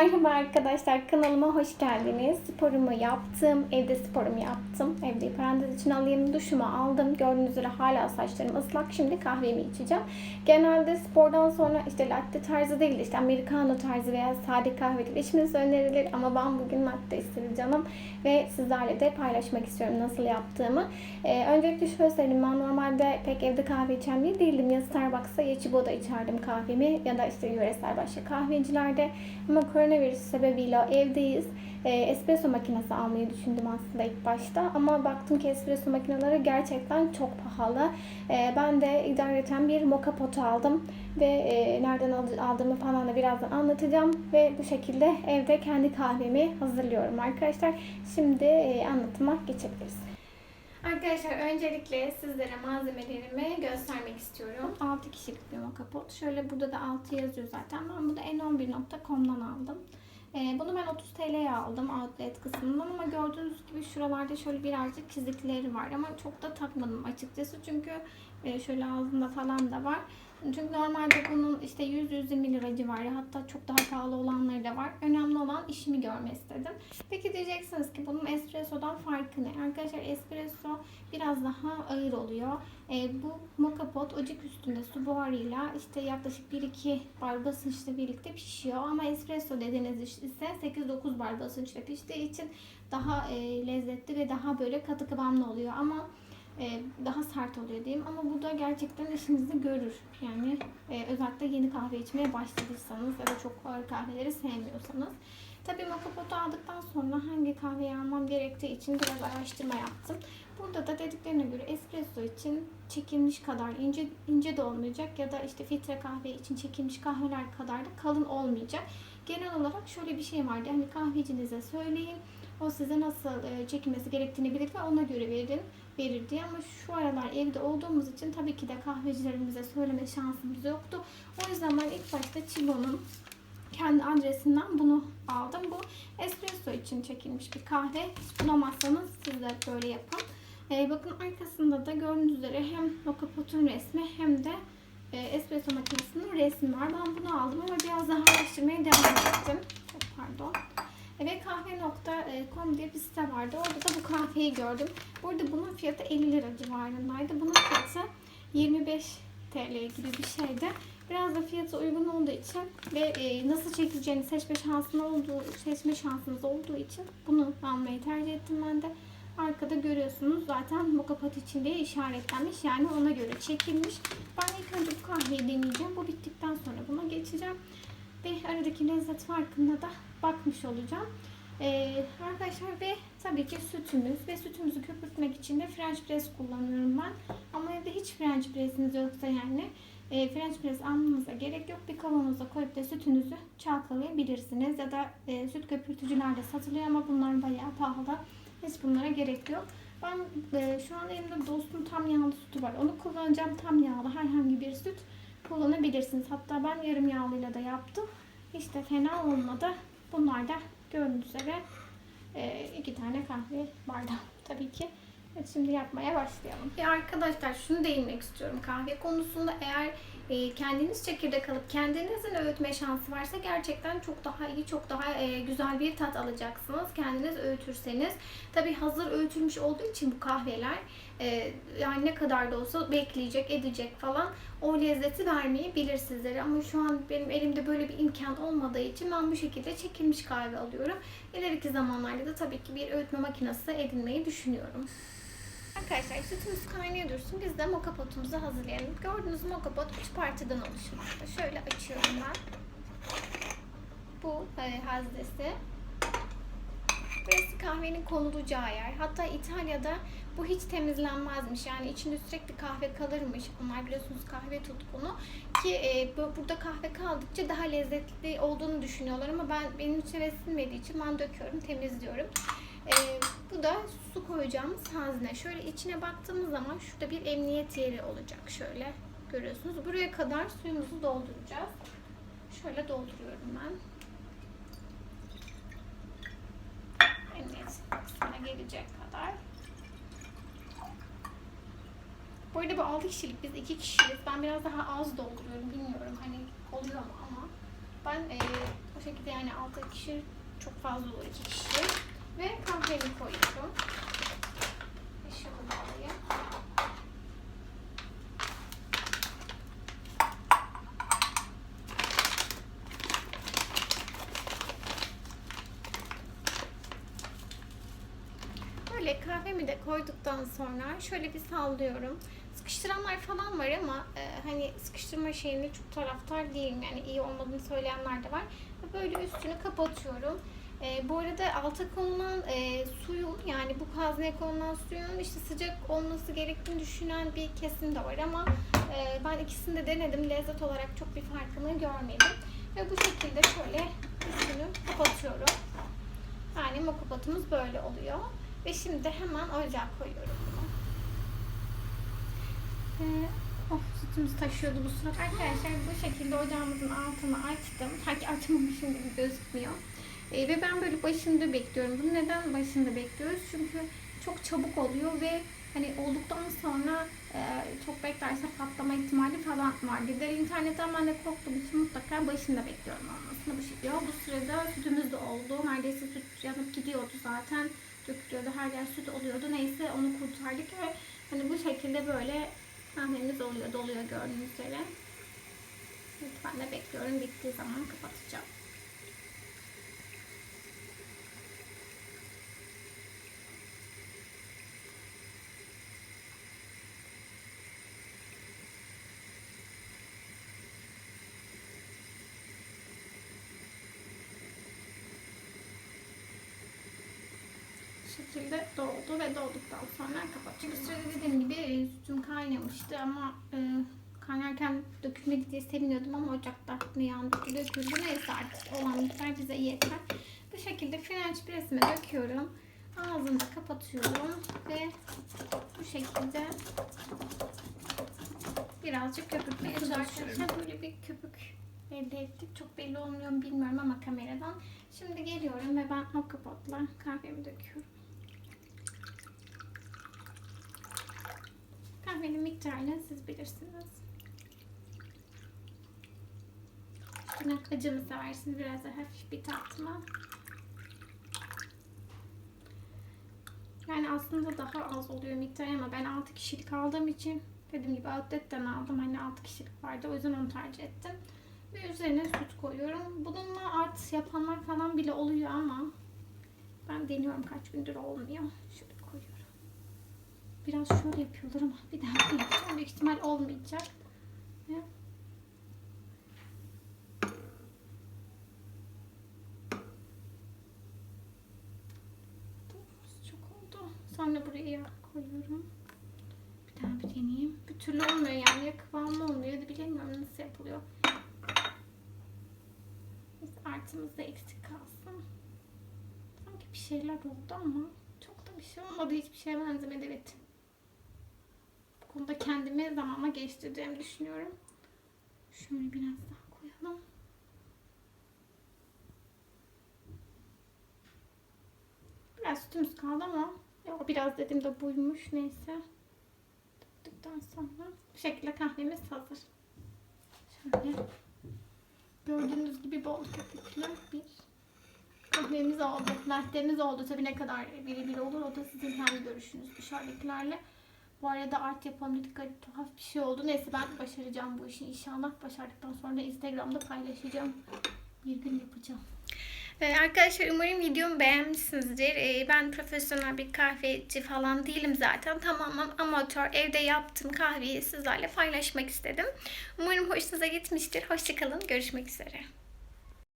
Merhaba arkadaşlar kanalıma hoş geldiniz. Sporumu yaptım. Evde sporumu yaptım. Evde parantez için alayım. Duşumu aldım. Gördüğünüz üzere hala saçlarım ıslak. Şimdi kahvemi içeceğim. Genelde spordan sonra işte latte tarzı değil işte americano tarzı veya sade kahve içmenizi önerilir. Ama ben bugün latte istedim canım. Ve sizlerle de paylaşmak istiyorum nasıl yaptığımı. Ee, öncelikle şöyle söyleyeyim. Ben normalde pek evde kahve içen biri değildim. Ya Starbucks'a ya Chibo'da içerdim kahvemi. Ya da işte yöresel başka kahvecilerde. Ama koronavirüs sebebiyle evdeyiz. E, espresso makinesi almayı düşündüm aslında ilk başta. Ama baktım ki espresso makineleri gerçekten çok pahalı. E, ben de idareten bir moka potu aldım. Ve e, nereden aldığımı falan da birazdan anlatacağım. Ve bu şekilde evde kendi kahvemi hazırlıyorum arkadaşlar. Şimdi e, anlatıma geçebiliriz. Arkadaşlar öncelikle sizlere malzemelerimi göstermek istiyorum. 6 kişilik bir moka pot. Şöyle burada da 6 yazıyor zaten. Ben bunu n11.com'dan aldım. Ee, bunu ben 30 TL'ye aldım outlet kısmından ama gördüğünüz gibi şuralarda şöyle birazcık çizikleri var ama çok da takmadım açıkçası çünkü e, şöyle ağzında falan da var. Çünkü normalde bunun işte 100-120 lira civarı hatta çok daha pahalı olanları da var. Önemli olan işimi görme istedim. Peki diyeceksiniz ki bunun espressodan farkı ne? Arkadaşlar espresso biraz daha ağır oluyor. E, bu moka pot ocak üstünde su buharıyla işte yaklaşık 1-2 bar basınçla birlikte pişiyor. Ama espresso dediğiniz ise 8-9 bar basınçla piştiği için daha e, lezzetli ve daha böyle katı kıvamlı oluyor. Ama e, daha sert oluyor diyeyim ama bu da gerçekten işinizi görür. Yani e, özellikle yeni kahve içmeye başladıysanız ya da çok ağır kahveleri sevmiyorsanız. Tabii mokapotu aldıktan sonra hangi kahveyi almam gerektiği için biraz araştırma yaptım. Burada da dediklerine göre espresso için çekilmiş kadar ince ince de olmayacak ya da işte filtre kahve için çekilmiş kahveler kadar da kalın olmayacak. Genel olarak şöyle bir şey vardı. Hani kahvecinize söyleyin. O size nasıl e, çekilmesi gerektiğini bilir ve ona göre verin verir diye ama şu aralar evde olduğumuz için tabii ki de kahvecilerimize söyleme şansımız yoktu. O yüzden ben ilk başta Chibo'nun kendi adresinden bunu aldım. Bu espresso için çekilmiş bir kahve. Bulamazsanız siz de böyle yapın. Ee, bakın arkasında da gördüğünüz üzere hem moka potun resmi hem de e, espresso makinesinin resmi var. Ben bunu aldım ama biraz daha araştırmaya devam ettim. Çok pardon ve kahve.com diye bir site vardı. Orada da bu kahveyi gördüm. Burada bunun fiyatı 50 lira civarındaydı. Bunun fiyatı 25 TL gibi bir şeydi. Biraz da fiyatı uygun olduğu için ve e, nasıl çekileceğini seçme şansınız olduğu, seçme şansınız olduğu için bunu almayı tercih ettim ben de. Arkada görüyorsunuz zaten mokapat için diye işaretlenmiş. Yani ona göre çekilmiş. Ben ilk önce bu kahveyi deneyeceğim. Bu bittikten sonra buna geçeceğim. Ve aradaki lezzet farkında da bakmış olacağım. Ee, arkadaşlar ve tabii ki sütümüz ve sütümüzü köpürtmek için de French press kullanıyorum ben. Ama evde hiç French press'iniz yoksa yani e, French press almanıza gerek yok. Bir kavanoza koyup da sütünüzü çalkalayabilirsiniz. Ya da e, süt köpürtücüler de satılıyor ama bunlar bayağı pahalı. Hiç bunlara gerek yok. Ben e, şu an elimde dostum tam yağlı sütü var. Onu kullanacağım tam yağlı herhangi bir süt kullanabilirsiniz. Hatta ben yarım yağlıyla da yaptım. Hiç de fena olmadı. Bunlar da gördüğünüz üzere e, iki tane kahve bardağı tabii ki. Evet, şimdi yapmaya başlayalım. Ya arkadaşlar şunu değinmek istiyorum. Kahve konusunda eğer e, kendiniz çekirdek alıp kendinizin öğütme şansı varsa gerçekten çok daha iyi, çok daha e, güzel bir tat alacaksınız. Kendiniz öğütürseniz. Tabi hazır öğütülmüş olduğu için bu kahveler e, yani ne kadar da olsa bekleyecek, edecek falan o lezzeti vermeyebilir sizlere. Ama şu an benim elimde böyle bir imkan olmadığı için ben bu şekilde çekilmiş kahve alıyorum. İleriki zamanlarda da tabii ki bir öğütme makinesi edinmeyi düşünüyorum. Arkadaşlar sütümüz kaynaya dursun. Biz de moka potumuzu hazırlayalım. Gördüğünüz moka pot 3 partiden oluşmakta. Şöyle açıyorum ben. Bu e, haznesi. Burası kahvenin konulacağı yer. Hatta İtalya'da bu hiç temizlenmezmiş. Yani içinde sürekli kahve kalırmış. Onlar biliyorsunuz kahve tutkunu. Ki e, burada kahve kaldıkça daha lezzetli olduğunu düşünüyorlar ama ben benim içine sinmediği için ben döküyorum, temizliyorum. E, bu da su koyacağımız hazne. Şöyle içine baktığımız zaman şurada bir emniyet yeri olacak. Şöyle görüyorsunuz. Buraya kadar suyumuzu dolduracağız. Şöyle dolduruyorum ben. Emniyet kısmına gelecek kadar. Bu arada bu 6 kişilik, biz 2 kişiyiz. Ben biraz daha az dolduruyorum, bilmiyorum hani oluyor mu ama ben e, Bu şekilde yani 6 kişi çok fazla olur 2 kişi. Ve kahvemi koyuyorum. Eşyalı bağlayayım. Böyle kahvemi de koyduktan sonra şöyle bir sallıyorum. Sıkıştıranlar falan var ama e, hani sıkıştırma şeyini çok taraftar değilim. Yani iyi olmadığını söyleyenler de var. Ve Böyle üstünü kapatıyorum. E, bu arada alta konulan e, suyun yani bu kazneye konulan suyun işte sıcak olması gerektiğini düşünen bir kesim de var ama e, ben ikisini de denedim. Lezzet olarak çok bir farkını görmedim. Ve bu şekilde şöyle üstünü kapatıyorum. Yani mokopatımız böyle oluyor. Ve şimdi hemen ocağa koyuyorum bunu. Ee, of sütümüz taşıyordu bu sırada. Arkadaşlar bu şekilde ocağımızın altını açtım. Sanki açmamışım gibi gözükmüyor. Ee, ve ben böyle başında bekliyorum. Bunu neden başında bekliyoruz? Çünkü çok çabuk oluyor ve hani olduktan sonra e, çok beklerse patlama ihtimali falan var. Bir de internetten ben de korktuğum için mutlaka başında bekliyorum olmasını bu şekilde. Bu sırada sütümüz de oldu. Neredeyse süt yanıp gidiyordu zaten. Dökülüyordu. Her yer süt oluyordu. Neyse onu kurtardık ve hani bu şekilde böyle kahvemiz oluyor, doluyor gördüğünüz üzere. Ben de bekliyorum. Bittiği zaman kapatacağım. Şekilde doldu ve dolduktan sonra kapatıyorum. Bu sırada dediğim gibi e, sütüm kaynamıştı ama e, kaynarken dökülmedi diye seviniyordum ama ocakta ne yandı döküldü. Neyse artık olan miktar bize yeter. Bu şekilde frenç presime döküyorum. Ağzını kapatıyorum ve bu şekilde birazcık köpürtmeye çalışıyorum. Böyle bir köpük elde ettik. Çok belli olmuyor mu bilmiyorum ama kameradan. Şimdi geliyorum ve ben o kapatla kahvemi döküyorum. Kahvenin miktarını siz bilirsiniz. Yine acı mı seversiniz? Biraz da hafif bir tat mı? Yani aslında daha az oluyor miktar ama ben 6 kişilik aldığım için dediğim gibi outlet'ten aldım. Hani 6 kişilik vardı. O yüzden onu tercih ettim. Ve üzerine süt koyuyorum. Bununla art yapanlar falan bile oluyor ama ben deniyorum kaç gündür olmuyor. Şöyle. Biraz şöyle yapıyorlar ama bir daha yapacağım. Büyük ihtimal olmayacak. Çok oldu. Sonra buraya koyuyorum. Bir daha bir deneyeyim. Bir türlü olmuyor yani. Ya kıvamı olmuyor ya da bilemiyorum nasıl yapılıyor. Biz artımızda eksik kalsın. Sanki bir şeyler oldu ama çok da bir şey olmadı. Hiçbir şeye benzemedi evet. Kendimi zamanla geliştireceğimi düşünüyorum. Şöyle biraz daha koyalım. Biraz sütümüz kaldı ama ya biraz dedim de buymuş neyse. Döktükten sonra bu şekilde kahvemiz hazır. Şöyle gördüğünüz gibi bol köpüklü bir kahvemiz oldu. Lattemiz oldu. Tabii ne kadar birebir olur o da sizin kendi görüşünüz dışarıdakilerle. Bu arada art yapalım dedik garip tuhaf bir şey oldu. Neyse ben başaracağım bu işi inşallah. Başardıktan sonra da Instagram'da paylaşacağım. Bir gün yapacağım. Ee, arkadaşlar umarım videomu beğenmişsinizdir. Ee, ben profesyonel bir kahveci falan değilim zaten. Tamamen amatör evde yaptığım kahveyi sizlerle paylaşmak istedim. Umarım hoşunuza gitmiştir. Hoşçakalın. Görüşmek üzere.